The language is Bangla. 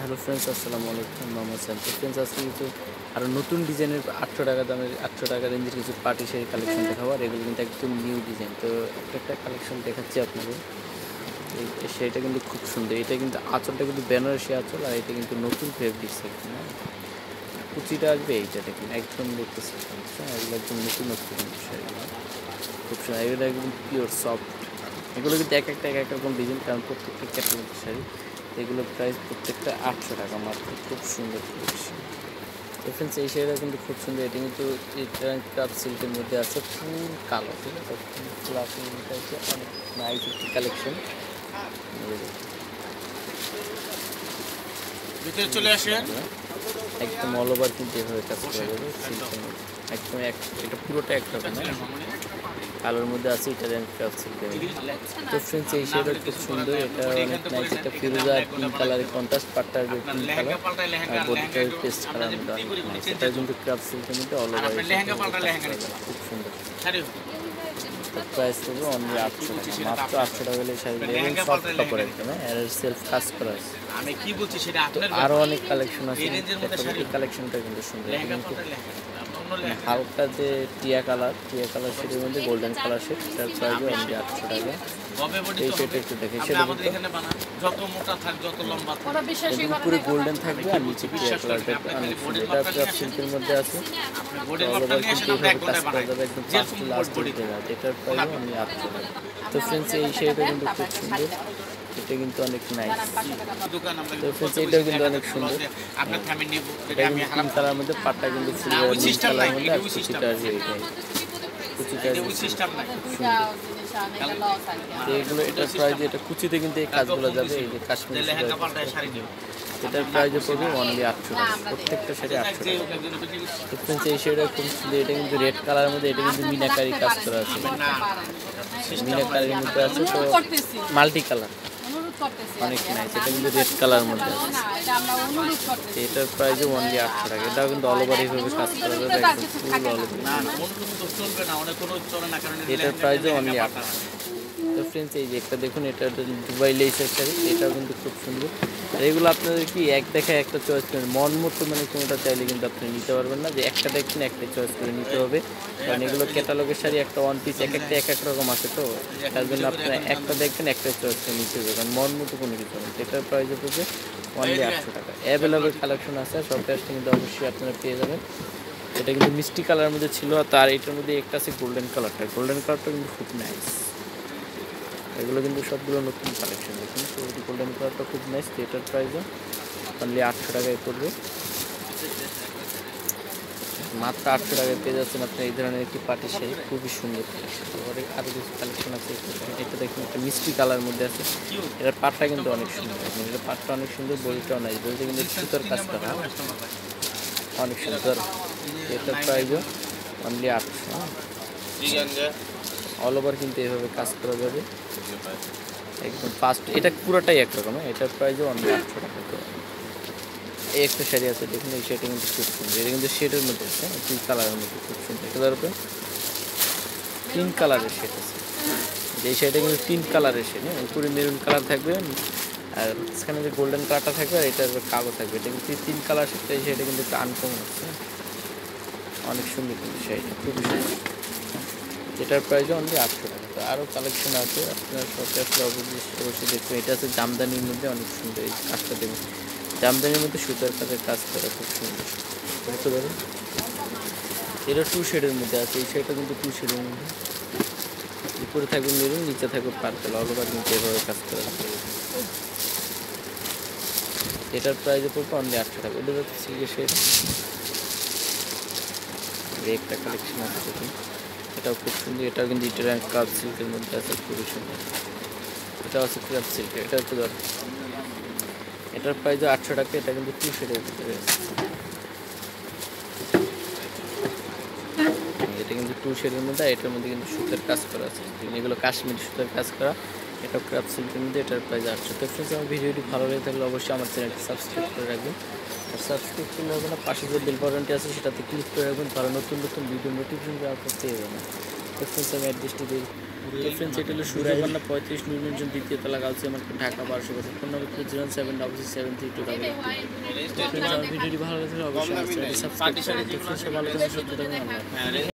হ্যালো ফ্রেন্ডস আসসালামু আলাইকুম মোহাম্মদ তো ফ্রেন্ডস আজকে কিন্তু আরও নতুন ডিজাইনের আটশো টাকা দামের আটশো টাকা রেঞ্জের কিছু পার্টি শাড়ি কালেকশন দেখাবো আর এগুলো কিন্তু একদম নিউ ডিজাইন তো একটা একটা কালেকশন দেখাচ্ছি আপনাদের। এই শাড়িটা কিন্তু খুব সুন্দর। এটা কিন্তু আঁচলটা কিন্তু বেনারসি আঁচল আর এটা কিন্তু নতুন ফেব্রিক্স একদম হ্যাঁ? কুচিটা আসবে এইটা দেখুন একদম দেখতেছি হ্যাঁ? এগুলো একদম নতুন নতুন শাড়ি খুব সুন্দর। এগুলো একদম পিওর সফট এগুলো কিন্তু এক একটা এক এক রকম ডিজাইন কারণ প্রত্যেকটা ক্যাটাগরি শাড়ি। এগুলো প্রাইস প্রত্যেকটা আটশো টাকা মাত্র। খুব সুন্দর কালেকশন এই শাড়িটা কিন্তু খুব সুন্দর। এটা কিন্তু কাপ সিল্কের মধ্যে আছে ফুল কালো ঠিক আছে? হচ্ছে অনেক নাইস একটি কালেকশন ভিতরে চলে আসেন একদম অল ওভার কিন্তু এভাবে কাজ করা যাবে একদম এক এটা পুরোটা একরকম হ্যাঁ কালোর মধ্যে আছে ইটালিয়ান ক্রাফ সিল্কের তো ফ্রেন্ডস এই শাড়িটা খুব সুন্দর। এটা অনেক নাইস একটা ফিরোজা পিঙ্ক কালারের কন্ট্রাস্ট পাট্টার যে পিঙ্ক কালার লেহেঙ্গা আর লেহেঙ্গা পেস্ট কালার মধ্যে অনেক এটা কিন্তু ক্রাফ সিল্কের মধ্যে অল ওভার লেহেঙ্গা পাল্টা লেহেঙ্গা খুব সুন্দর। প্রাইস পড়বে অনলি আটশো টাকা। মাত্র আটশো। টাকা হলে শাড়ি এবং সফট কাপড় একদম আর সেলফ কাজ করা আছে। আমি কি বলছি সেটা আপনার আরও অনেক কালেকশন আছে? কালেকশনটা কিন্তু সুন্দর। হালকা যে টিয়া কালার টিয়া কালার শেডের মধ্যে গোল্ডেন কালার শেড তার প্রাইস অনলি আটশো টাকা। এই তো একটু দেখে সেটা যত মোটা থাক যত লম্বা থাক ওরা বিশ্বাসই এগুলো করে পুরো গোল্ডেন থাকবে আর নিচে টিয়া বডির এটা নিয়ে সিল্কের মধ্যে আছে। একদম লাস্ট এটার প্রাইস অনলি আটশো টাকা। তো ফ্রেন্ডস এই শাড়িটা কিন্তু খুব সুন্দর। এটা কিন্তু অনেক নাইস দোকান আমরা তো friends, এটাও কিন্তু অনেক সুন্দর। আপনার ফ্যামিলি এটা এটা আমি কিন্তু হারাম। পিঙ্ক কালার মধ্যে পাটটা কিন্তু ফুল না, ওই নীল system কালার নাই, মধ্যে এটা আর কুচিটা আসবে এইটাই কুচিটা এটা সিস্টেম নাই। এগুলো এটার প্রাইস এটা কুচিতে কিন্তু এই কাজগুলো যাবে এই যে কাশ্মীরি এটার প্রাইস পড়বে অনলি আটশো টাকা। প্রত্যেকটা শাড়ি আটশো টাকা। friends, এই শাড়িটা খুব সুন্দর এটা কিন্তু রেড কালারের মধ্যে এটা কিন্তু মিনাকারি কাজ করা আছে। মিনাকারির মধ্যে আছে তো মাল্টি কালার অনেক নাইস এটা কিন্তু রেড কালার মধ্যে। আছে এটার প্রাইস অনলি আটশো টাকা। এটাও কিন্তু অল ওভার এইভাবে কাজ করা যাবে একদম ফুল অল ওভার এটার প্রাইস অনলি আটশো তো ফ্রেন্ডস এই যে একটা দেখুন, এটা দুবাই লেসের শাড়ি, এটাও কিন্তু খুব সুন্দর। আর এগুলো আপনাদের কি এক দেখায় একটা চয়েস করেন মন মতো মানে কোনোটা চাইলে কিন্তু আপনি নিতে পারবেন না, যে একটা দেখছেন একটা চয়েস করে নিতে হবে। কারণ এগুলো ক্যাটালগের শাড়ি, একটা ওয়ান পিস এক একটা, এক এক রকম আছে তো। তার জন্য আপনার একটা দেখবেন, একটা চয়েস করে নিতে হবে। কারণ মন মতো কোনো কিছু নেই এটার প্রাইস হচ্ছে অনলি আটশো টাকা। অ্যাভেলেবেল কালেকশন আছে সব কাজটা কিন্তু অবশ্যই আপনারা পেয়ে যাবেন। এটা কিন্তু মিষ্টি কালারের মধ্যে ছিল, আর তার এটার মধ্যে একটা আছে গোল্ডেন কালারটা গোল্ডেন কালারটা কিন্তু খুব নাইস এগুলো কিন্তু সবগুলো নতুন কালেকশন দেখুন। তো এই গোল্ডেন কালারটা খুব নাইস তো এটার প্রাইসও অনলি আটশো টাকায় পড়বে। মাত্র আটশো টাকায় পেয়ে যাচ্ছেন আপনি। এই ধরনের একটি পার্টি শাড়ি, খুবই সুন্দর তারপরে আরও কিছু কালেকশন আছে। এটা দেখুন, একটা মিষ্টি কালার মধ্যে আছে। এটার পাটটা কিন্তু অনেক সুন্দর। এটার পাটটা অনেক সুন্দর, বডিটাও নাই বডিটা কিন্তু সুতোর কাজ করা হ্যাঁ? অনেক সুন্দর। এটার প্রাইসও অনলি আটশো। অল ওভার কিন্তু এভাবে কাজ করা যাবে। একদম ফাস্ট এটা পুরোটাই একরকম হ্যাঁ? এটার প্রাইসও অনলি আটশো টাকা তো এই একটা শাড়ি আছে, দেখুন, এই শাড়িটা কিন্তু খুব সুন্দর। এটা কিন্তু শেডের মধ্যে আছে হ্যাঁ? পিঙ্ক কালারের মধ্যে খুব সুন্দর। এটার উপরে তিন কালারের শেড আছে। যে এই শাড়িটা কিন্তু তিন কালারের শেড হ্যাঁ? উপরে মেরুন কালার থাকবে আর সেখানে যে গোল্ডেন কালারটা থাকবে, আর এটার কালো থাকবে। এটা কিন্তু তিন কালার শেডটা এই শাড়িটা কিন্তু একটা আনকমন আছে? অনেক সুন্দর কিন্তু শাড়িটা খুবই সুন্দর। এটার প্রাইস অনলি আটশো টাকা। তো আরও কালেকশন আছে, আপনার শপে আসলে অবশ্যই অবশ্যই দেখবেন এটা আছে জামদানির মধ্যে অনেক সুন্দর এই কাজটা দেখুন। জামদানির মধ্যে সুতার কাজের কাজ করা খুব সুন্দর। বুঝতে পারেন এটা টু শেডের মধ্যে আছে, এই শেডটা কিন্তু টু শেডের মধ্যে। উপরে থাকবে মেরুন, নিচে থাকবে পার্পেল অল ওভার কিন্তু এভাবে কাজ করা এটার প্রাইস পড়বে অনলি আটশো টাকা। এটা হচ্ছে সিল্কের শেড একটা কালেকশন আছে দেখুন। এটাও খুব সুন্দর, এটাও কিন্তু ইটার কাপ সিল্কের মধ্যে আছে, খুবই সুন্দর। এটাও আছে ক্রাপ সিল্ক এটা একটু দরকার এটার প্রাইস আটশো টাকা, এটা কিন্তু টু শেডের ভিতরে এটা কিন্তু টু শেডের মধ্যে এটার মধ্যে কিন্তু সুতের কাজ করা আছে। এগুলো কাশ্মীর সুতার কাজ করা এটা সিল্কের মধ্যে এটার প্রাইস আটশো তো ফ্রেন্ডস আমার ভিডিওটি ভালো লেগে থাকলে অবশ্যই আমার চ্যানেলটি সাবস্ক্রাইব করে রাখবেন। আর সাবস্ক্রাইব করলে হবে না, পাশে যে বেল বাটনটি আছে সেটাতে ক্লিক করে রাখবেন, তাহলে নতুন নতুন ভিডিও নোটিফিকেশন পর পেয়ে যাবেন। তো ফ্রেন্ডস আমি অ্যাড্রেসটি দিই। তো ফ্রেন্ডস এটা হলো সূর্যকন্যা পঁয়ত্রিশ নির্মিজন দ্বিতীয় তলা গাউসি, আমার ঢাকা, বারোশো বছর। Phone number two zero seven double six seven three two double আমার ভিডিওটি ভালো লাগলে অবশ্যই সাবস্ক্রাইব ফ্রেন্ডস ভালো